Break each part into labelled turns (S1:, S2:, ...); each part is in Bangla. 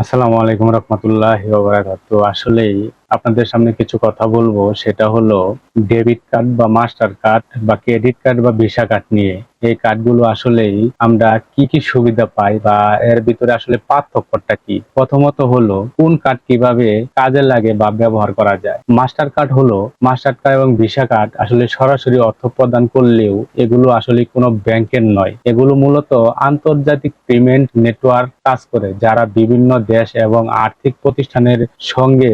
S1: আসসালামু আলাইকুম রহমতুল্লাহ তো আসলেই আপনাদের সামনে কিছু কথা বলব। সেটা হলো ডেবিট কার্ড বা মাস্টার কার্ড বা ক্রেডিট কার্ড বা ভিসা কার্ড নিয়ে, এই কার্ডগুলো আসলেই আমরা কি কি সুবিধা পাই বা এর ভিতরে আসলে পার্থক্যটা কি? প্রথমত হলো, কোন কার্ড কীভাবে কাজে লাগে বা ব্যবহার করা যায়? মাস্টার কার্ড হলো মাস্টার কার্ড এবং ভিসা কার্ড আসলে সরাসরি অর্থ প্রদান করলেও এগুলো আসলে কোনো ব্যাংকের নয়। এগুলো মূলত আন্তর্জাতিক পেমেন্ট নেটওয়ার্ক কাজ করে, যারা বিভিন্ন দেশ এবং আর্থিক প্রতিষ্ঠানের সঙ্গে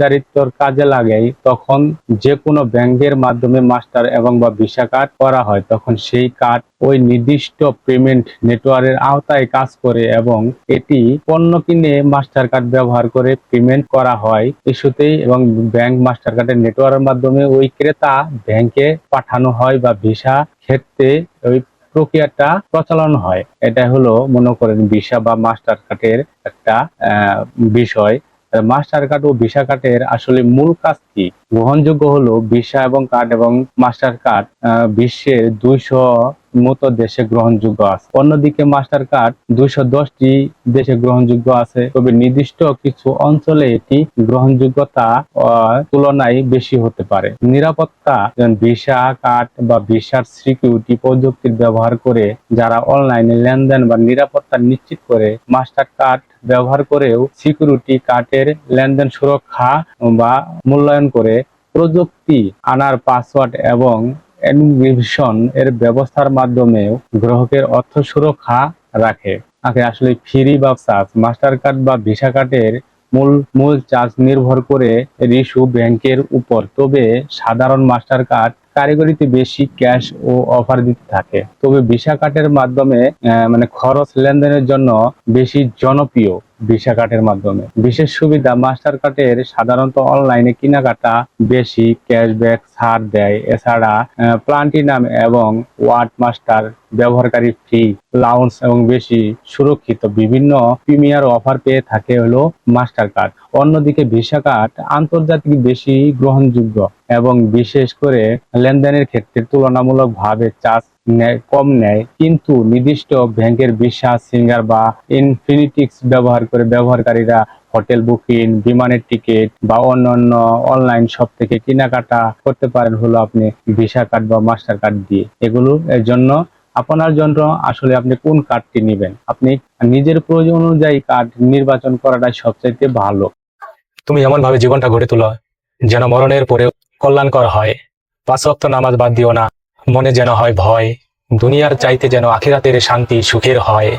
S1: অংশীদারিত্বর কাজে লাগাই তখন যে কোনো ব্যাংকের মাধ্যমে মাস্টার এবং বা ভিসা কার্ড করা হয়, তখন সেই কার্ড ওই নির্দিষ্ট পেমেন্ট নেটওয়ার্কের আওতায় কাজ করে এবং এটি পণ্য কিনে মাস্টার কার্ড ব্যবহার করে পেমেন্ট করা হয় ইস্যুতেই এবং ব্যাংক মাস্টার কার্ডের নেটওয়ার্কের মাধ্যমে ওই ক্রেতা ব্যাংকে পাঠানো হয় বা ভিসা ক্ষেত্রে ওই প্রক্রিয়াটা প্রচলন হয়। এটা হলো মনে করেন ভিসা বা মাস্টার কার্ডের একটা বিষয়। মাস্টার কার্ড ও ভিসা কার্ডের আসলে মূল কাজ কি? গ্রহণযোগ্য হলো ভিসা এবং কার্ড এবং মাস্টার কার্ড বিশ্বের দুইশো মতো দেশে গ্রহণযোগ্য আছে। অন্যদিকে মাস্টার কার্ড দুইশো দেশে গ্রহণযোগ্য আছে। তবে নির্দিষ্ট কিছু অঞ্চলে এটি গ্রহণযোগ্যতা তুলনায় বেশি হতে পারে। নিরাপত্তা ভিসা কার্ড বা ভিসার সিকিউরিটি প্রযুক্তির ব্যবহার করে যারা অনলাইনে লেনদেন বা নিরাপত্তা নিশ্চিত করে মাস্টার কার্ড ব্যবহার করেও সিকিউরিটি কার্ডের লেনদেন সুরক্ষা বা মূল্যায়ন করে প্রযুক্তি আনার পাসওয়ার্ড এবং এনক্রিপশন এর ব্যবস্থার মাধ্যমে গ্রাহকের অর্থ সুরক্ষা রাখে। আগে আসলে ফ্রি বা চার্জ মাস্টার কার্ড বা ভিসা কার্ডের মূল মূল চার্জ নির্ভর করে রিস্যু ব্যাংকের উপর। তবে সাধারণ মাস্টার কার্ড কারিগরিতে বেশি ক্যাশ ও অফার দিতে থাকে। তবে ভিসা কার্ডের মাধ্যমে মানে খরচ লেনদেনের জন্য বেশি জনপ্রিয়। ভিসা কার্ডের মাধ্যমে। বিশেষ সুবিধা মাস্টার কার্ডের সাধারণত অনলাইনে কেনাকাটা বেশি ক্যাশব্যাক ছাড় দেয়। এছাড়া প্লান্টিনাম এবং ওয়ার্ড মাস্টার ব্যবহারকারী ফ্রি লাউন্স এবং বেশি সুরক্ষিত বিভিন্ন প্রিমিয়ার অফার পেয়ে থাকে হলো মাস্টার কার্ড অন্যদিকে ভিসা কার্ড আন্তর্জাতিক বেশি গ্রহণযোগ্য এবং বিশেষ করে লেনদেনের ক্ষেত্রে তুলনামূলকভাবে চার্জ কম নেয়, কিন্তু নির্দিষ্ট ব্যাংকের বিশ্বাস, সিঙ্গার বা ইনফিনিটিক্স ব্যবহার করে ব্যবহারকারীরা হোটেল বুকিং, বিমানের টিকিট বা অন্যান্য অনলাইন শপ থেকে কেনাকাটা করতে পারেন হলো আপনি ভিসা কার্ড বা মাস্টার কার্ড দিয়ে। এগুলো, এর জন্য আপনার জন্য আসলে আপনি কোন কার্ডটি নেবেন? আপনি নিজের প্রয়োজন অনুযায়ী কার্ড নির্বাচন করাটাই সবচাইতে ভালো।
S2: তুমি এমন ভাবে জীবনটা গড়ে তোলো যেন মরণের পরেও কল্যাণকর হয়। পাঁচ ওয়াক্ত নামাজ বাদ দিও না। মনে যেন হয় ভয় দুনিয়ার চাইতে যেন আখিরাতের শান্তি সুখের হয়।